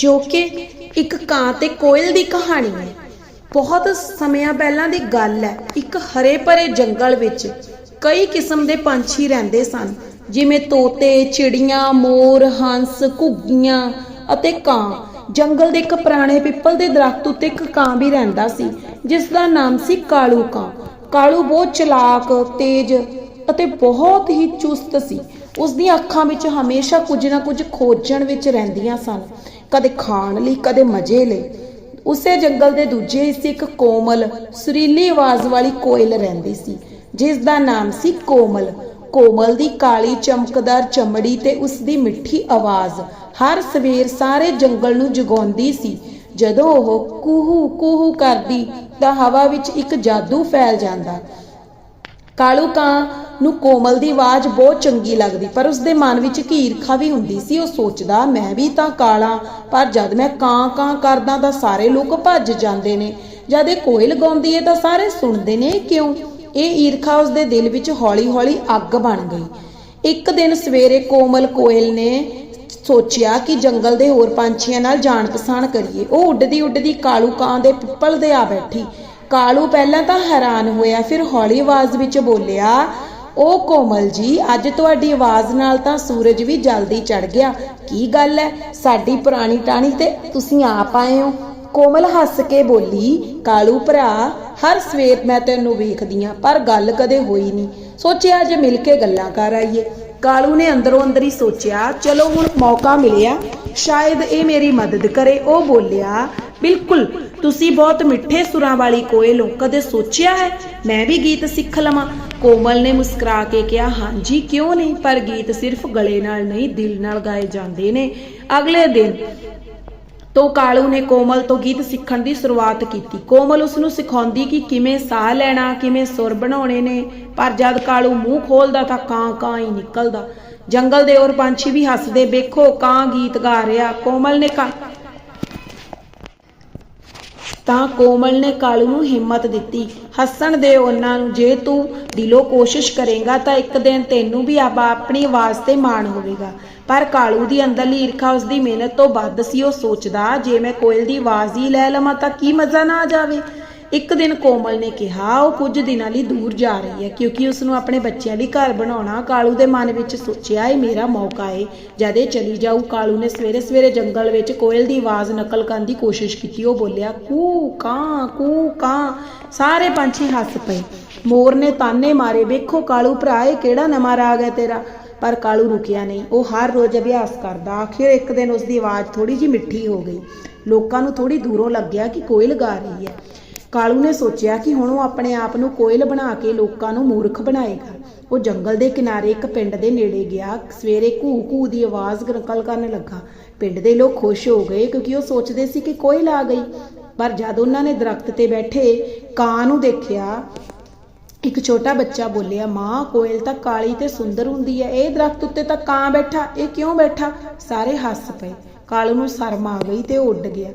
ਜੋ ਕਿ ਇੱਕ ਕਾਂ ਤੇ ਕੋਇਲ ਦੀ ਕਹਾਣੀ ਹੈ। ਬਹੁਤ ਸਮਿਆਂ ਪਹਿਲਾਂ ਦੀ ਗੱਲ ਹੈ, ਇੱਕ ਹਰੇ ਭਰੇ ਜੰਗਲ ਵਿੱਚ ਕਈ ਕਿਸਮ ਦੇ ਪੰਛੀ ਰਹਿੰਦੇ ਸਨ, ਜਿਵੇਂ ਤੋਤੇ, ਚਿੜੀਆਂ, ਮੋਰ, ਹੰਸ, ਘੁੱਗੀਆਂ ਅਤੇ ਕਾਂ। ਜੰਗਲ ਦੇ ਇੱਕ ਪੁਰਾਣੇ ਪਿੱਪਲ ਦੇ ਦਰਖਤ ਉੱਤੇ ਇੱਕ ਕਾਂ ਵੀ ਰਹਿੰਦਾ ਸੀ, ਜਿਸ ਦਾ ਨਾਮ ਸੀ ਕਾਲੂ ਕਾਂ। ਕਾਲੂ ਬਹੁਤ ਚਲਾਕ, ਤੇਜ਼ ਅਤੇ ਬਹੁਤ ਹੀ ਚੁਸਤ ਸੀ। ਉਸ ਦੀਆਂ ਅੱਖਾਂ ਵਿੱਚ ਹਮੇਸ਼ਾ ਕੁਝ ਨਾ ਕੁਝ ਖੋਜਣ ਵਿੱਚ ਰਹਿੰਦੀਆਂ ਸਨ। ਕਦੇ ਖਾਣ ਲਈ, ਕਦੇ ਮਜ਼ੇ ਲਈ। ਉਸੇ ਜੰਗਲ ਦੇ ਦੂਜੇ ਹਿੱਸੇ ਇੱਕ ਕੋਮਲ, ਸੁਰੀਲੀ ਆਵਾਜ਼ ਵਾਲੀ ਕੋਇਲ ਰਹਿੰਦੀ ਸੀ ਜਿਸ ਦਾ ਨਾਮ ਸੀ ਕੋਮਲ। ਕੋਮਲ ਦੀ ਕਾਲੀ, ਚਮਕਦਾਰ ਚਮੜੀ ਤੇ ਉਸ ਦੀ ਮਿੱਠੀ ਆਵਾਜ਼ ਹਰ ਸਵੇਰ ਸਾਰੇ ਜੰਗਲ ਨੂੰ ਜਗਾਉਂਦੀ ਸੀ। ਜਦੋਂ ਉਹ ਕੂਹੂ ਕੂਹੂ ਕਰਦੀ, ਤਾਂ ਹਵਾ ਵਿੱਚ ਇੱਕ ਜਾਦੂ ਫੈਲ ਜਾਂਦਾ। ਕਾਲੂ ਕਾਂ ਨੂੰ ਕੋਮਲ ਦੀ ਆਵਾਜ਼ ਬਹੁਤ ਚੰਗੀ ਲੱਗਦੀ, ਪਰ ਉਸਦੇ ਮਨ ਵਿੱਚ ਇੱਕ ਈਰਖਾ ਵੀ ਹੁੰਦੀ ਸੀ। ਉਹ ਸੋਚਦਾ, ਮੈਂ ਵੀ ਤਾਂ ਕਾਲਾ, ਪਰ ਜਦ ਮੈਂ ਕਾਂ ਕਾਂ ਕਰਦਾ ਤਾਂ ਸਾਰੇ ਲੋਕ ਭੱਜ ਜਾਂਦੇ ਨੇ। ਜਦ ਇਹ ਕੋਇਲ ਗਾਉਂਦੀ ਹੈ ਤਾਂ ਸਾਰੇ ਸੁਣਦੇ ਨੇ ਕਿਉਂ? ਇਹ ਈਰਖਾ ਉਸਦੇ ਦਿਲ ਵਿੱਚ ਹੌਲੀ-ਹੌਲੀ ਅੱਗ ਬਣ ਗਈ। ਇੱਕ ਦਿਨ ਸਵੇਰੇ ਕੋਮਲ ਕੋਇਲ ਨੇ ਸੋਚਿਆ ਕਿ ਜੰਗਲ ਦੇ ਹੋਰ ਪੰਛੀਆਂ ਨਾਲ ਜਾਣ ਪਛਾਣ ਕਰੀਏ। ਉਹ ਉੱਡਦੀ ਉੱਡਦੀ ਕਾਲੂ ਕਾਂ ਦੇ ਪਿੱਪਲ ਦੇ ਆ ਬੈਠੀ। ਕਾਲੂ ਪਹਿਲਾਂ ਤਾਂ ਹੈਰਾਨ ਹੋਇਆ, ਫਿਰ ਹੌਲੀ ਆਵਾਜ਼ ਵਿੱਚ ਬੋਲਿਆ ਉਹ ਕੋਮਲ ਜੀ, ਅੱਜ ਤੁਹਾਡੀ ਆਵਾਜ਼ ਨਾਲ ਤਾਂ ਸੂਰਜ ਵੀ ਜਲਦੀ ਚੜ ਗਿਆ। ਕੀ ਗੱਲ ਹੈ ਸਾਡੀ ਪੁਰਾਣੀ ਟਾਣੀ ਤੇ ਤੁਸੀਂ ਆਪ ਆਏ ਹੋ। ਕੋਮਲ ਹੱਸ ਕੇ ਬੋਲੀ, ਕਾਲੂ ਭਰਾ, ਹਰ ਸਵੇਰ ਮੈਂ ਤੈਨੂੰ ਵੇਖਦੀ ਆਂ, ਪਰ ਗੱਲ ਕਦੇ ਹੋਈ ਨਹੀਂ ਸੋਚਿਆ ਅੱਜ ਮਿਲ ਕੇ ਗੱਲਾਂ ਕਰ ਆਈਏ। ਕਾਲੂ ਨੇ ਅੰਦਰੋਂ ਅੰਦਰ ਹੀ ਸੋਚਿਆ, ਚਲੋ ਹੁਣ ਮੌਕਾ ਮਿਲਿਆ। ਸ਼ਾਇਦ ਇਹ ਮੇਰੀ ਮਦਦ ਕਰੇ। ਉਹ ਬੋਲਿਆ ਬਿਲਕੁਲ, ਤੁਸੀਂ ਬਹੁਤ ਮਿੱਠੇ ਸੁਰਾਂ ਵਾਲੀ ਕੋਇਲ ਹੋ, ਕਦੇ ਸੋਚਿਆ ਹੈ? ਮੈਂ ਵੀ ਗੀਤ ਸਿੱਖ ਲਵਾਂ। ਕੋਮਲ ਨੇ ਮੁਸਕਰਾ ਕੇ ਕਿਹਾ, ਹਾਂਜੀ, ਕਿਉਂ ਨਹੀਂ? ਪਰ ਗੀਤ ਸਿਰਫ ਗਲੇ ਨਾਲ ਨਹੀਂ, ਦਿਲ ਨਾਲ ਗਾਏ ਜਾਂਦੇ ਨੇ। ਅਗਲੇ ਦਿਨ ਤੋਂ ਕਾਲੂ ਨੇ ਕੋਮਲ ਤੋਂ ਗੀਤ ਸਿੱਖਣ ਦੀ ਸ਼ੁਰੂਆਤ ਕੀਤੀ। ਕੋਮਲ ਉਸ ਨੂੰ ਸਿਖਾਉਂਦੀ ਕਿ ਕਿਵੇਂ ਸਾਹ ਲੈਣਾ, ਕਿਵੇਂ ਸੁਰ ਬਣਾਉਣੇ ਨੇ। ਪਰ ਜਦ ਕਾਲੂ ਮੂੰਹ ਖੋਲਦਾ ਤਾਂ ਕਾਂ ਕਾਂ ਹੀ ਨਿਕਲਦਾ। ਜੰਗਲ ਦੇ ਔਰ ਪੰਛੀ ਵੀ ਹੱਸਦੇ, ਵੇਖੋ, ਕਾਂ ਗੀਤ ਗਾ ਰਿਹਾ। ਕੋਮਲ ਨੇ ਕਾ ਤਾਂ ਕੋਮਲ ਨੇ ਕਾਲੂ ਨੂੰ ਹਿੰਮਤ ਦਿੱਤੀ। ਹੱਸਣ ਦੇ ਉਹਨਾਂ ਨੂੰ, ਜੇ ਤੂੰ ਦਿਲੋਂ ਕੋਸ਼ਿਸ਼ ਕਰੇਗਾ ਤਾਂ ਇੱਕ ਦਿਨ ਤੈਨੂੰ ਵੀ ਆਪ ਆਪਣੀ ਆਵਾਜ਼ ਤੇ ਮਾਣ ਹੋਵੇਗਾ। ਪਰ ਕਾਲੂ ਦੀ ਅੰਦਰਲੀ ਈਰਖਾ ਉਸ ਦੀ ਮਿਹਨਤ ਤੋਂ ਵੱਧ ਸੀ। ਉਹ ਸੋਚਦਾ, ਜੇ ਮੈਂ ਕੋਇਲ ਦੀ ਆਵਾਜ਼ ਹੀ ਲੈ ਲਵਾਂ ਤਾਂ ਕੀ ਮਜ਼ਾ ਨਾ ਆ ਜਾਵੇ? ਇੱਕ ਦਿਨ ਕੋਮਲ ਨੇ ਕਿਹਾ, ਉਹ ਕੁਝ ਦਿਨਾਂ ਲਈ ਦੂਰ ਜਾ ਰਹੀ ਹੈ, ਕਿਉਂਕਿ ਉਸ ਨੂੰ ਆਪਣੇ ਬੱਚਿਆਂ ਲਈ ਘਰ ਬਣਾਉਣਾ ਕਾਲੂ ਦੇ ਮਨ ਵਿੱਚ ਸੋਚਿਆ, ਇਹ ਮੇਰਾ ਮੌਕਾ ਏ। ਜਦ ਇਹ ਚਲੀ ਜਾਊ, ਕਾਲੂ ਨੇ ਸਵੇਰੇ ਸਵੇਰੇ ਜੰਗਲ ਵਿੱਚ ਕੋਇਲ ਦੀ ਆਵਾਜ਼ ਨਕਲ ਕਰਨ ਦੀ ਕੋਸ਼ਿਸ਼ ਕੀਤੀ। ਉਹ ਬੋਲਿਆ, ਕੂ ਕਾਂ ਕੂ ਕਾਂ। ਸਾਰੇ ਪੰਛੀ ਹੱਸ ਪਏ। ਮੋਰ ਨੇ ਤਾਨੇ ਮਾਰੇ, ਵੇਖੋ ਕਾਲੂ ਭਰਾ, ਇਹ ਕਿਹੜਾ ਨਵਾਂ ਰਾਗ ਹੈ ਤੇਰਾ? ਪਰ ਕਾਲੂ ਰੁਕਿਆ ਨਹੀਂ। ਉਹ ਹਰ ਰੋਜ਼ ਅਭਿਆਸ ਕਰਦਾ। ਆਖਿਰ ਇੱਕ ਦਿਨ ਉਸ ਦੀ ਆਵਾਜ਼ ਥੋੜੀ ਜਿਹੀ ਮਿੱਠੀ ਹੋ ਗਈ। ਲੋਕਾਂ ਨੂੰ ਥੋੜੀ ਦੂਰੋਂ ਲੱਗਿਆ ਕਿ ਕੋਇਲ ਗਾ ਰਹੀ ਹੈ। ਕਾਲੂ ਨੇ ਸੋਚਿਆ ਕਿ ਹੁਣ ਉਹ ਆਪਣੇ ਆਪ ਨੂੰ ਕੋਇਲ ਬਣਾ ਕੇ ਲੋਕਾਂ ਨੂੰ ਮੂਰਖ ਬਣਾਏਗਾ। ਉਹ ਜੰਗਲ ਦੇ ਕਿਨਾਰੇ ਇੱਕ ਪਿੰਡ ਦੇ ਨੇੜੇ ਗਿਆ। ਸਵੇਰੇ ਘੂ ਘੂ ਦੀ ਆਵਾਜ਼ ਨਕਲ ਕਰਨ ਲੱਗਾ। ਪਿੰਡ ਦੇ ਲੋਕ ਖੁਸ਼ ਹੋ ਗਏ ਕਿਉਂਕਿ ਉਹ ਸੋਚਦੇ ਸੀ ਕਿ ਕੋਇਲ ਆ ਗਈ। ਪਰ ਜਦ ਉਹਨਾਂ ਨੇ ਦਰਖਤ ਤੇ ਬੈਠੇ, ਕਾਂ ਨੂੰ ਦੇਖਿਆ, ਇੱਕ ਛੋਟਾ ਬੱਚਾ ਬੋਲਿਆ, ਮਾਂ, ਕੋਇਲ ਤਾਂ ਕਾਲੀ ਤੇ ਸੁੰਦਰ ਹੁੰਦੀ ਹੈ। ਇਹ ਦਰਖਤ ਉੱਤੇ ਤਾਂ ਕਾਂ ਬੈਠਾ। ਇਹ ਕਿਉਂ ਬੈਠਾ? ਸਾਰੇ ਹੱਸ ਪਏ। ਕਾਲੂ ਨੂੰ ਸ਼ਰਮ ਆ ਗਈ ਤੇ ਉੱਡ ਗਿਆ।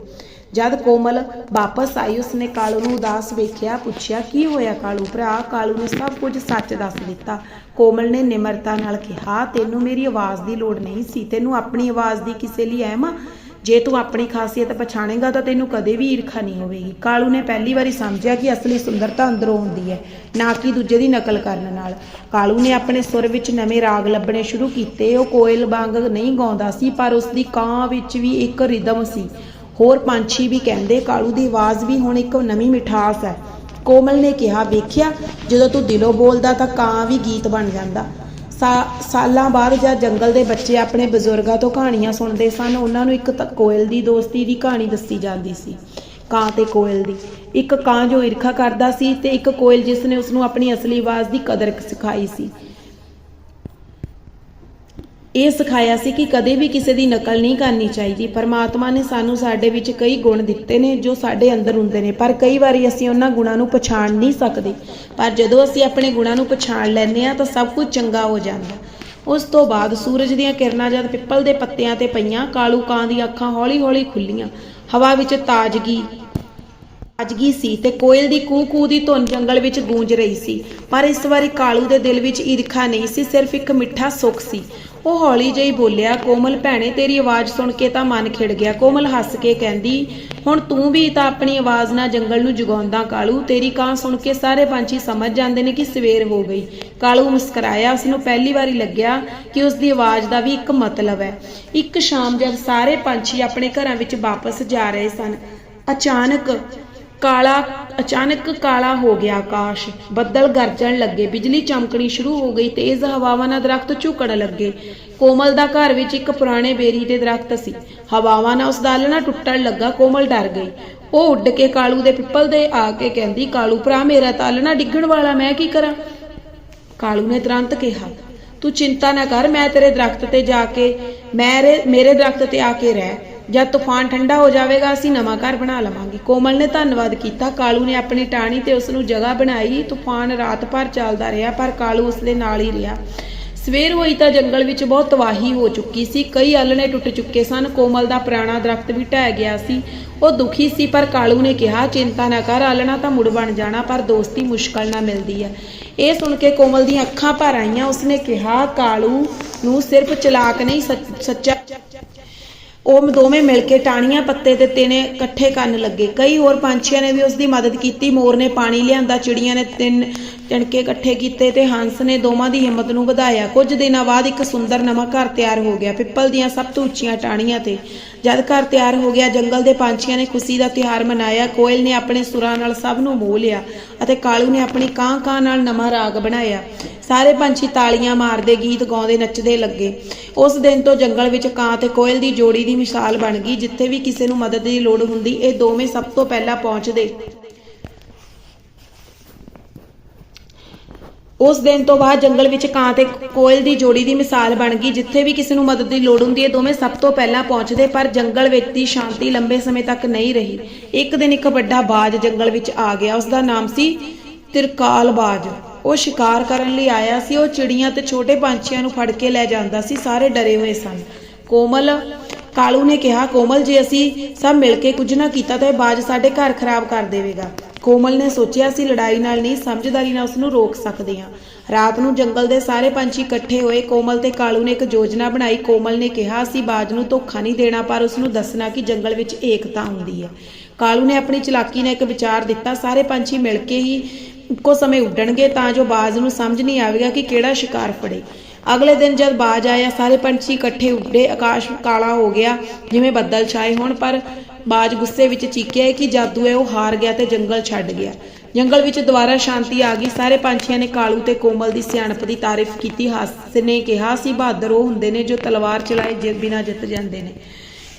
ਜਦ ਕੋਮਲ ਵਾਪਸ ਆਈ, ਉਸਨੇ ਕਾਲੂ ਨੂੰ ਉਦਾਸ ਵੇਖਿਆ, ਪੁੱਛਿਆ, ਕੀ ਹੋਇਆ ਕਾਲੂ ਭਰਾ? ਕਾਲੂ ਨੇ ਸਭ ਕੁਝ ਸੱਚ ਦੱਸ ਦਿੱਤਾ। ਕੋਮਲ ਨੇ ਨਿਮਰਤਾ ਨਾਲ ਕਿਹਾ, ਤੈਨੂੰ ਮੇਰੀ ਆਵਾਜ਼ ਦੀ ਲੋੜ ਨਹੀਂ ਸੀ। ਤੈਨੂੰ ਆਪਣੀ ਆਵਾਜ਼ ਦੀ ਕਿਸੇ ਲਈ ਐ ਜੇ ਤੂੰ ਆਪਣੀ ਖਾਸੀਅਤ ਪਛਾਣੇਗਾ ਤਾਂ ਤੈਨੂੰ ਕਦੇ ਵੀ ਈਰਖਾ ਨਹੀਂ ਹੋਵੇਗੀ। ਕਾਲੂ ਨੇ ਪਹਿਲੀ ਵਾਰੀ ਸਮਝਿਆ ਕਿ ਅਸਲੀ ਸੁੰਦਰਤਾ ਅੰਦਰੋਂ ਹੁੰਦੀ ਹੈ, ਨਾ ਕਿ ਦੂਜੇ ਦੀ ਨਕਲ ਕਰਨ ਨਾਲ। ਕਾਲੂ ਨੇ ਆਪਣੇ ਸੁਰ ਵਿੱਚ ਨਵੇਂ ਰਾਗ ਲੱਭਣੇ ਸ਼ੁਰੂ ਕੀਤੇ। ਉਹ ਕੋਇਲ ਵਾਂਗ ਨਹੀਂ ਗਾਉਂਦਾ ਸੀ, ਪਰ ਉਸ ਦੀ ਕਾਂ ਵਿੱਚ ਵੀ ਇੱਕ ਰਿਦਮ ਸੀ। ਹੋਰ ਪੰਛੀ ਵੀ ਕਹਿੰਦੇ, ਕਾਲੂ ਦੀ ਆਵਾਜ਼ ਵੀ ਹੁਣ ਇੱਕ ਨਵੀਂ ਮਿਠਾਸ ਹੈ। ਕੋਮਲ ਨੇ ਕਿਹਾ, ਵੇਖਿਆ, ਜਦੋਂ ਤੂੰ ਦਿਲੋਂ ਬੋਲਦਾ ਤਾਂ ਕਾਂ ਵੀ ਗੀਤ ਬਣ ਜਾਂਦਾ। ਸਾ- ਸਾਲਾਂ ਬਾਅਦ ਜਦ ਜੰਗਲ ਦੇ ਬੱਚੇ ਆਪਣੇ ਬਜ਼ੁਰਗਾਂ ਤੋਂ ਕਹਾਣੀਆਂ ਸੁਣਦੇ ਸਨ, ਉਹਨਾਂ ਨੂੰ ਇੱਕ ਕੋਇਲ ਦੀ ਦੋਸਤੀ ਦੀ ਕਹਾਣੀ ਦੱਸੀ ਜਾਂਦੀ ਸੀ, ਕਾਂ ਤੇ ਕੋਇਲ ਦੀ। ਇੱਕ ਕਾਂ ਜੋ ਈਰਖਾ ਕਰਦਾ ਸੀ ਤੇ ਇੱਕ ਕੋਇਲ ਜਿਸ ਨੇ ਉਸ ਨੂੰ ਆਪਣੀ ਅਸਲੀ ਆਵਾਜ਼ ਦੀ ਕਦਰ ਸਿਖਾਈ ਸੀ। ਇਹ ਸਿਖਾਇਆ ਸੀ ਕਿ ਕਦੇ ਵੀ ਕਿਸੇ ਦੀ ਨਕਲ ਨਹੀਂ ਕਰਨੀ ਚਾਹੀਦੀ। ਪਰਮਾਤਮਾ ਨੇ ਸਾਨੂੰ ਸਾਡੇ ਵਿੱਚ ਕਈ ਗੁਣ ਦਿੱਤੇ ਨੇ ਜੋ ਸਾਡੇ ਅੰਦਰ ਹੁੰਦੇ ਨੇ, ਪਰ ਕਈ ਵਾਰੀ ਅਸੀਂ ਉਹਨਾਂ ਗੁਣਾਂ ਨੂੰ ਪਛਾਣ ਨਹੀਂ ਸਕਦੇ। ਪਰ ਜਦੋਂ ਅਸੀਂ ਆਪਣੇ ਗੁਣਾਂ ਨੂੰ ਪਛਾਣ ਲੈਂਦੇ ਆ ਤਾਂ ਸਭ ਕੁਝ ਚੰਗਾ ਹੋ ਜਾਂਦਾ। ਉਸ ਤੋਂ ਬਾਅਦ ਸੂਰਜ ਦੀਆਂ ਕਿਰਨਾਂ ਜਦ ਪਿੱਪਲ ਦੇ ਪੱਤਿਆਂ ਤੇ ਪਈਆਂ, ਕਾਲੂ ਕਾਂ ਦੀਆਂ ਅੱਖਾਂ ਹੌਲੀ-ਹੌਲੀ ਖੁੱਲੀਆਂ। ਹਵਾ ਵਿੱਚ ਤਾਜ਼ਗੀ ਤਾਜ਼ਗੀ ਸੀ ਤੇ ਕੋਇਲ ਦੀ ਕੂ ਕੂ ਦੀ ਧੁਨ ਜੰਗਲ ਵਿੱਚ ਗੂੰਜ ਰਹੀ ਸੀ। ਪਰ ਇਸ ਵਾਰੀ ਕਾਲੂ ਦੇ ਦਿਲ ਵਿੱਚ ਈਰਖਾ ਨਹੀਂ ਸੀ, ਸਿਰਫ ਇੱਕ ਮਿੱਠਾ ਸੁੱਖ ਸੀ। ਉਹ ਹੌਲੀ ਜਿਹੀ ਬੋਲਿਆ, ਕੋਮਲ ਭੈਣੇ, ਤੇਰੀ ਆਵਾਜ਼ ਸੁਣ ਕੇ ਤਾਂ ਮਨ ਖਿੜ ਗਿਆ। ਕੋਮਲ ਹੱਸ ਕੇ ਕਹਿੰਦੀ, ਹੁਣ ਤੂੰ ਵੀ ਤਾਂ ਆਪਣੀ ਆਵਾਜ਼ ਨਾਲ ਜੰਗਲ ਨੂੰ ਜਗਾਉਂਦਾ, ਕਾਲੂ। ਤੇਰੀ ਕਾਂ ਸੁਣ ਕੇ ਸਾਰੇ ਪੰਛੀ ਸਮਝ ਜਾਂਦੇ ਨੇ ਕਿ ਸਵੇਰ ਹੋ ਗਈ ਕਾਲੂ ਮੁਸਕਰਾਇਆ। ਉਸ ਨੂੰ ਪਹਿਲੀ ਵਾਰੀ ਲੱਗਿਆ ਕਿ ਉਸ ਦੀ ਆਵਾਜ਼ ਦਾ ਵੀ ਇੱਕ ਮਤਲਬ ਹੈ। ਇੱਕ ਸ਼ਾਮ ਜਦ ਸਾਰੇ ਪੰਛੀ ਆਪਣੇ ਘਰਾਂ ਵਿੱਚ ਵਾਪਸ ਜਾ ਰਹੇ ਸਨ, ਅਚਾਨਕ ਕਾਲਾ, ਅਚਾਨਕ ਕਾਲਾ ਹੋ ਗਿਆ ਆਕਾਸ਼। ਬੱਦਲ ਗਰਜਣ ਲੱਗੇ। ਬਿਜਲੀ ਚਮਕਣੀ ਸ਼ੁਰੂ ਹੋ ਗਈ। ਤੇਜ਼ ਹਵਾਵਾਂ ਨਾਲ ਦਰਖਤ ਝੁਕਣ ਲੱਗੇ। ਕੋਮਲ ਦਾ ਘਰ ਵਿੱਚ ਇੱਕ ਪੁਰਾਣੇ ਬੇਰੀ ਦੇ ਦਰਖਤ ਸੀ। ਹਵਾਵਾਂ ਨਾਲ ਉਸ ਦਾ ਆਲਣਾ ਟੁੱਟਣ ਲੱਗਾ। ਕੋਮਲ ਡਰ ਗਈ। ਉਹ ਉੱਡ ਕੇ ਕਾਲੂ ਦੇ ਪਿੱਪਲ ਦੇ ਆ ਕੇ ਕਹਿੰਦੀ, ਕਾਲੂ ਭਰਾ, ਮੇਰਾ ਤਾਂ ਆਲਣਾ ਡਿੱਗਣ ਵਾਲਾ, ਮੈਂ ਕੀ ਕਰਾਂ? ਕਾਲੂ ਨੇ ਤੁਰੰਤ ਕਿਹਾ, ਤੂੰ ਚਿੰਤਾ ਨਾ ਕਰ, ਮੈਂ ਤੇਰੇ ਦਰਖਤ ਤੇ ਜਾ ਕੇ ਮੇਰੇ ਮੇਰੇ ਦਰਖਤ ਤੇ ਆ ਕੇ ਰਹਿ। ਜਦ ਤੂਫਾਨ ਠੰਡਾ ਹੋ ਜਾਵੇਗਾ, ਅਸੀਂ ਨਵਾਂ ਘਰ ਬਣਾ ਲਵਾਂਗੇ। ਕੋਮਲ ਨੇ ਧੰਨਵਾਦ ਕੀਤਾ। ਕਾਲੂ ਨੇ ਆਪਣੀ ਟਾਹਣੀ ਤੇ ਉਸ ਨੂੰ ਜਗ੍ਹਾ ਬਣਾਈ। ਤੂਫਾਨ ਰਾਤ ਭਰ ਚੱਲਦਾ ਰਿਹਾ, ਪਰ ਕਾਲੂ ਉਸ ਦੇ ਨਾਲ ਹੀ ਰਿਹਾ। ਸਵੇਰ ਹੋਈ ਤਾਂ ਜੰਗਲ ਵਿੱਚ ਬਹੁਤ ਤਬਾਹੀ ਹੋ ਚੁੱਕੀ ਸੀ। ਕਈ ਆਲਣੇ ਟੁੱਟ ਚੁੱਕੇ ਸਨ। ਕੋਮਲ ਦਾ ਪੁਰਾਣਾ ਦਰਖਤ ਵੀ ਢਹਿ ਗਿਆ ਸੀ। ਉਹ ਦੁਖੀ ਸੀ, ਪਰ ਕਾਲੂ ਨੇ ਕਿਹਾ, ਚਿੰਤਾ ਨਾ ਕਰ ਆਲਣਾ ਤਾਂ ਮੁੜ ਬਣ ਜਾਣਾ, ਪਰ ਦੋਸਤੀ ਮੁਸ਼ਕਲ ਨਾਲ ਮਿਲਦੀ ਹੈ। ਇਹ ਸੁਣ ਕੇ ਕੋਮਲ ਦੀਆਂ ਅੱਖਾਂ ਭਰ ਆਈਆਂ। ਉਸਨੇ ਕਿਹਾ, ਕਾਲੂ ਨੂੰ ਸਿਰਫ ਚਲਾਕ ਨਹੀਂ ਸੱਚਾ ਉਹ ਦੋਵੇਂ ਮਿਲ ਕੇ ਟਾਣੀਆਂ ਪੱਤੇ ਤੇ ਤਿਨੇ ਇਕੱਠੇ ਕਰਨ ਲੱਗੇ। ਕਈ ਹੋਰ ਪੰਛੀਆਂ ਨੇ ਵੀ ਉਸ ਦੀ ਮਦਦ ਕੀਤੀ। ਮੋਰ ਨੇ ਪਾਣੀ ਲਿਆਂਦਾ, ਚਿੜੀਆਂ ਨੇ ਤਿੰਨ ਟਣਕੇ ਇਕੱਠੇ ਕੀਤੇ ਤੇ ਹੰਸ ਨੇ ਦੋਵਾਂ ਦੀ ਹਿੰਮਤ ਨੂੰ ਵਧਾਇਆ। ਕੁਝ ਦਿਨਾਂ ਬਾਅਦ ਇੱਕ ਸੁੰਦਰ ਨਵਾਂ ਘਰ ਤਿਆਰ ਹੋ ਗਿਆ। ਪਿੱਪਲ ਦੀਆਂ ਸਭ ਤੋਂ ਉੱਚੀਆਂ ਟਾਹਣੀਆਂ ਤੇ। ਜਦ ਘਰ ਤਿਆਰ ਹੋ ਗਿਆ, ਜੰਗਲ ਦੇ ਪੰਛੀਆਂ ਨੇ ਖੁਸ਼ੀ ਦਾ ਤਿਉਹਾਰ ਮਨਾਇਆ। ਕੋਇਲ ਨੇ ਆਪਣੇ ਸੁਰਾਂ ਨਾਲ ਸਭ ਨੂੰ ਮੋਹ ਲਿਆ ਅਤੇ ਕਾਲੂ ਨੇ ਆਪਣੀ ਕਾਂ ਕਾਂ ਨਾਲ ਨਵਾਂ ਰਾਗ ਬਣਾਇਆ। ਸਾਰੇ ਪੰਛੀ ਤਾਲੀਆਂ ਮਾਰਦੇ, ਗੀਤ ਗਾਉਂਦੇ, ਨੱਚਦੇ ਲੱਗੇ। ਉਸ ਦਿਨ ਤੋਂ ਜੰਗਲ ਵਿੱਚ ਕਾਂ ਤੇ ਕੋਇਲ ਦੀ ਜੋੜੀ ਦੀ ਮਿਸਾਲ ਬਣ ਗਈ। ਜਿੱਥੇ ਵੀ ਕਿਸੇ ਨੂੰ ਮਦਦ ਦੀ ਲੋੜ ਹੁੰਦੀ, ਇਹ ਦੋਵੇਂ ਸਭ ਤੋਂ ਪਹਿਲਾਂ ਪਹੁੰਚਦੇ। ਉਸ ਦਿਨ ਤੋਂ ਬਾਅਦ ਜੰਗਲ ਵਿੱਚ ਕਾਂ ਤੇ ਕੋਇਲ ਦੀ ਜੋੜੀ ਦੀ ਮਿਸਾਲ ਬਣ ਗਈ। ਜਿੱਥੇ ਵੀ ਕਿਸੇ ਨੂੰ ਮਦਦ ਦੀ ਲੋੜ ਹੁੰਦੀ ਹੈ ਦੋਵੇਂ ਸਭ ਤੋਂ ਪਹਿਲਾਂ ਪਹੁੰਚਦੇ, ਪਰ ਜੰਗਲ ਵਿੱਚ ਦੀ ਸ਼ਾਂਤੀ ਲੰਬੇ ਸਮੇਂ ਤੱਕ ਨਹੀਂ ਰਹੀ। ਇੱਕ ਦਿਨ ਇੱਕ ਵੱਡਾ ਬਾਜ ਜੰਗਲ ਵਿੱਚ ਆ ਗਿਆ। ਉਸ ਦਾ ਨਾਮ ਸੀ ਤਿਰਕਾਲ ਬਾਜ ਉਹ ਸ਼ਿਕਾਰ ਕਰਨ ਲਈ ਆਇਆ ਸੀ, ਉਹ ਚਿੜੀਆਂ ਤੇ ਛੋਟੇ ਪੰਛੀਆਂ ਨੂੰ ਫੜ ਕੇ ਲੈ ਜਾਂਦਾ ਸੀ, ਸਾਰੇ ਡਰੇ ਹੋਏ ਸਨ। ਕੋਮਲ, ਕਾਲੂ ਨੇ ਕਿਹਾ, ਕੋਮਲ ਜੇ, ਅਸੀਂ ਸਭ ਮਿਲ ਕੇ ਕੁਝ ਨਾ ਕੀਤਾ ਤਾਂ ਇਹ ਬਾਜ ਸਾਡੇ ਘਰ ਖਰਾਬ ਕਰ ਦੇਵੇਗਾ। ਕੋਮਲ ਨੇ ਸੋਚਿਆ ਸੀ ਲੜਾਈ ਨਾਲ ਨਹੀਂ, ਸਮਝਦਾਰੀ ਨਾਲ ਉਸ ਨੂੰ ਰੋਕ ਸਕਦੇ ਹਾਂ। ਰਾਤ ਨੂੰ ਜੰਗਲ ਦੇ ਸਾਰੇ ਪੰਛੀ ਇਕੱਠੇ ਹੋਏ, ਕੋਮਲ ਤੇ ਕਾਲੂ ਨੇ ਇੱਕ ਯੋਜਨਾ ਬਣਾਈ। ਕੋਮਲ ਨੇ ਕਿਹਾ, ਅਸੀਂ ਬਾਜ ਨੂੰ ਧੋਖਾ ਨਹੀਂ ਦੇਣਾ, ਪਰ ਉਸ ਨੂੰ ਦੱਸਣਾ ਕਿ ਜੰਗਲ ਵਿੱਚ ਏਕਤਾ ਹੁੰਦੀ ਹੈ। ਕਾਲੂ ਨੇ ਆਪਣੀ ਚਲਾਕੀ ਨਾਲ ਇੱਕ ਵਿਚਾਰ ਦਿੱਤਾ, ਸਾਰੇ ਪੰਛੀ ਮਿਲ ਕੇ ਹੀ ਇੱਕੋ ਸਮੇਂ ਉੱਡਣਗੇ ਤਾਂ ਜੋ ਬਾਜ਼ ਨੂੰ ਸਮਝ ਨਹੀਂ ਆਵੇਗਾ ਕਿ ਕਿਹੜਾ ਸ਼ਿਕਾਰ ਫੜੇ। ਅਗਲੇ ਦਿਨ ਜਦ ਬਾਜ ਆਇਆ, ਸਾਰੇ ਪੰਛੀ ਇਕੱਠੇ ਉੱਡੇ, ਆਕਾਸ਼ ਕਾਲਾ ਹੋ ਗਿਆ, ਜਿਵੇਂ ਬੱਦਲ ਛਾਏ ਹੋਣ, ਪਰ ਬਾਜ ਗੁੱਸੇ ਵਿੱਚ ਚੀਕਿਆ ਕਿ ਜਾਦੂ ਹੈ, ਉਹ ਹਾਰ ਗਿਆ ਤੇ ਜੰਗਲ ਛੱਡ ਗਿਆ। ਜੰਗਲ ਵਿੱਚ ਦੁਬਾਰਾ ਸ਼ਾਂਤੀ ਆ ਗਈ। ਸਾਰੇ ਪੰਛੀਆਂ ਨੇ ਕਾਲੂ ਤੇ ਕੋਮਲ ਦੀ ਸਿਆਣਪ ਦੀ ਤਾਰੀਫ ਕੀਤੀ। ਹੱਸ ਨੇ ਕਿਹਾ ਸੀ ਬਹਾਦਰ ਉਹ ਹੁੰਦੇ ਨੇ ਜੋ ਤਲਵਾਰ ਚਲਾਏ ਜਿੱਤ ਬਿਨਾਂ ਜਿੱਤ ਜਾਂਦੇ ਨੇ।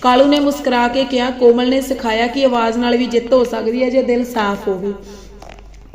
ਕਾਲੂ ਨੇ ਮੁਸਕਰਾ ਕੇ ਕਿਹਾ, ਕੋਮਲ ਨੇ ਸਿਖਾਇਆ ਕਿ ਆਵਾਜ਼ ਨਾਲ ਵੀ ਜਿੱਤ ਹੋ ਸਕਦੀ ਹੈ ਜੇ ਦਿਲ ਸਾਫ਼ ਹੋਵੇ।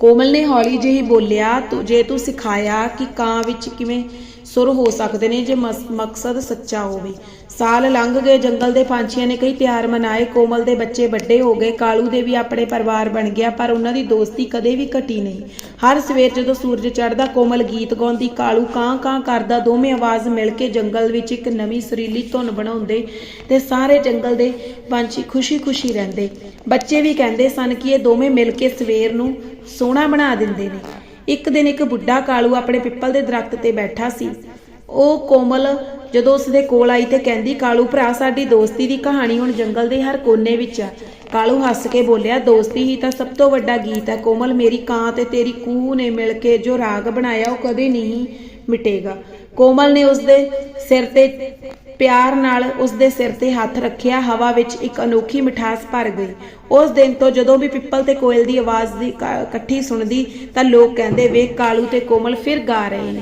ਕੋਮਲ ਨੇ ਹੌਲੀ ਜਿਹੀ ਬੋਲਿਆ, ਤੂੰ, ਜੇ ਤੂੰ ਸਿਖਾਇਆ ਕਿ ਕਾਂ ਵਿੱਚ ਕਿਵੇਂ ਸੁਰ ਹੋ ਸਕਦੇ ਨੇ, ਜੇ ਮਸ- ਮਕਸਦ ਸੱਚਾ ਹੋਵੇ ਸਾਲ ਲੰਘ ਗਏ, ਜੰਗਲ ਦੇ ਪੰਛੀਆਂ ਨੇ ਕਈ ਤਿਉਹਾਰ ਮਨਾਏ, ਕੋਮਲ ਦੇ ਬੱਚੇ ਵੱਡੇ ਹੋ ਗਏ, ਕਾਲੂ ਦੇ ਵੀ ਆਪਣੇ ਪਰਿਵਾਰ ਬਣ ਗਿਆ, ਪਰ ਉਹਨਾਂ ਦੀ ਦੋਸਤੀ ਕਦੇ ਵੀ ਘਟੀ ਨਹੀਂ। ਹਰ ਸਵੇਰ ਜਦੋਂ ਸੂਰਜ ਚੜ੍ਹਦਾ, ਕੋਮਲ ਗੀਤ ਗਾਉਂਦੀ, ਕਾਲੂ ਕਾਂ ਕਾਂ ਕਰਦਾ, ਦੋਵੇਂ ਆਵਾਜ਼ ਮਿਲ ਕੇ ਜੰਗਲ ਵਿੱਚ ਇੱਕ ਨਵੀਂ ਸੁਰੀਲੀ ਧੁਨ ਬਣਾਉਂਦੇ ਤੇ ਸਾਰੇ ਜੰਗਲ ਦੇ ਪੰਛੀ ਖੁਸ਼ੀ-ਖੁਸ਼ੀ ਰਹਿੰਦੇ। ਬੱਚੇ ਵੀ ਕਹਿੰਦੇ ਸਨ ਕਿ ਇਹ ਦੋਵੇਂ ਮਿਲ ਕੇ ਸਵੇਰ ਨੂੰ ਸੋਹਣਾ ਬਣਾ ਦਿੰਦੇ ਨੇ। ਇੱਕ ਦਿਨ ਇੱਕ ਬੁੱਢਾ ਕਾਲੂ ਆਪਣੇ ਪਿੱਪਲ ਦੇ ਦਰਖਤ ਤੇ ਬੈਠਾ ਸੀ। ਉਹ ਕੋਮਲ ਜਦੋਂ ਉਸ ਦੇ ਕੋਲ ਆਈ ਤੇ ਕਹਿੰਦੀ, ਕਾਲੂ ਭਰਾ, ਸਾਡੀ ਦੋਸਤੀ ਦੀ ਕਹਾਣੀ ਹੁਣ ਜੰਗਲ ਦੇ ਹਰ ਕੋਨੇ ਵਿੱਚ ਆ। ਕਾਲੂ ਹੱਸ ਕੇ ਬੋਲਿਆ, ਦੋਸਤੀ ਹੀ ਤਾਂ ਸਭ ਤੋਂ ਵੱਡਾ ਗੀਤ ਹੈ, ਕੋਮਲ ਮੇਰੀ ਕਾਂ ਤੇ ਤੇਰੀ ਕੂਹ ਨੇ ਮਿਲ ਕੇ ਜੋ ਰਾਗ ਬਣਾਇਆ, ਉਹ ਕਦੇ ਨਹੀਂ ਮਿਟੇਗਾ। ਕੋਮਲ ਨੇ ਉਸ ਦੇ ਸਿਰ ਤੇ ਪਿਆਰ ਨਾਲ ਉਸ ਦੇ ਸਿਰ ਤੇ ਹੱਥ ਰੱਖਿਆ, ਹਵਾ ਵਿੱਚ ਇੱਕ ਅਨੋਖੀ ਮਿਠਾਸ ਭਰ ਗਈ। ਉਸ ਦਿਨ ਤੋਂ ਜਦੋਂ ਵੀ ਪਿੱਪਲ ਤੇ ਕੋਇਲ ਦੀ ਆਵਾਜ਼ ਦੀ ਕ- ਇਕੱਠੀ ਸੁਣਦੀ, ਤਾਂ ਲੋਕ ਕਹਿੰਦੇ, ਵੇਖ ਕਾਲੂ ਤੇ ਕੋਮਲ ਫਿਰ ਗਾ ਰਹੇ ਨੇ।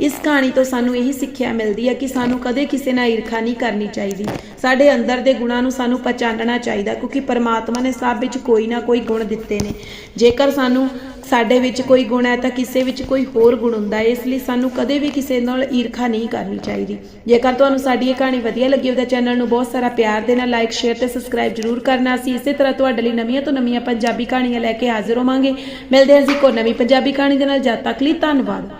ਇਸ ਕਹਾਣੀ ਤੋਂ ਸਾਨੂੰ ਇਹੀ ਸਿੱਖਿਆ ਮਿਲਦੀ ਹੈ ਕਿ ਸਾਨੂੰ ਕਦੇ ਕਿਸੇ ਨਾਲ ਈਰਖਾ ਨਹੀਂ ਕਰਨੀ ਚਾਹੀਦੀ। ਸਾਡੇ ਅੰਦਰ ਦੇ ਗੁਣਾਂ ਨੂੰ ਸਾਨੂੰ ਪਛਾਣਨਾ ਚਾਹੀਦਾ, ਕਿਉਂਕਿ ਪਰਮਾਤਮਾ ਨੇ ਸਭ ਵਿੱਚ ਕੋਈ ਨਾ ਕੋਈ ਗੁਣ ਦਿੱਤੇ ਨੇ। ਜੇਕਰ ਸਾਨੂੰ ਸਾਡੇ ਵਿੱਚ ਕੋਈ ਗੁਣ ਹੈ ਤਾਂ ਕਿਸੇ ਵਿੱਚ ਕੋਈ ਹੋਰ ਗੁਣ ਹੁੰਦਾ ਹੈ, ਇਸ ਲਈ ਸਾਨੂੰ ਕਦੇ ਵੀ ਕਿਸੇ ਨਾਲ ਈਰਖਾ ਨਹੀਂ ਕਰਨੀ ਚਾਹੀਦੀ। ਜੇਕਰ ਤੁਹਾਨੂੰ ਸਾਡੀ ਇਹ ਕਹਾਣੀ ਵਧੀਆ ਲੱਗੀ ਉਹਦਾ ਚੈਨਲ ਨੂੰ ਬਹੁਤ ਸਾਰਾ ਪਿਆਰ ਦੇਣਾ ਲਾਈਕ ਸ਼ੇਅਰ ਤੇ ਸਬਸਕ੍ਰਾਈਬ ਜਰੂਰ ਕਰਨਾ। ਅਸੀਂ ਇਸੇ ਤਰ੍ਹਾਂ ਤੁਹਾਡੇ ਲਈ ਨਵੀਆਂ ਤੋਂ ਨਵੀਆਂ ਪੰਜਾਬੀ ਕਹਾਣੀਆਂ ਲੈ ਕੇ ਹਾਜ਼ਰ ਹੋਵਾਂਗੇ। ਮਿਲਦੇ ਹਾਂ ਜੀ ਕੋ ਨਵੀਂ ਪੰਜਾਬੀ ਕਹਾਣੀ ਦੇ ਨਾਲ। ਜਦ ਤੱਕ ਲਈ ਧੰਨਵਾਦ।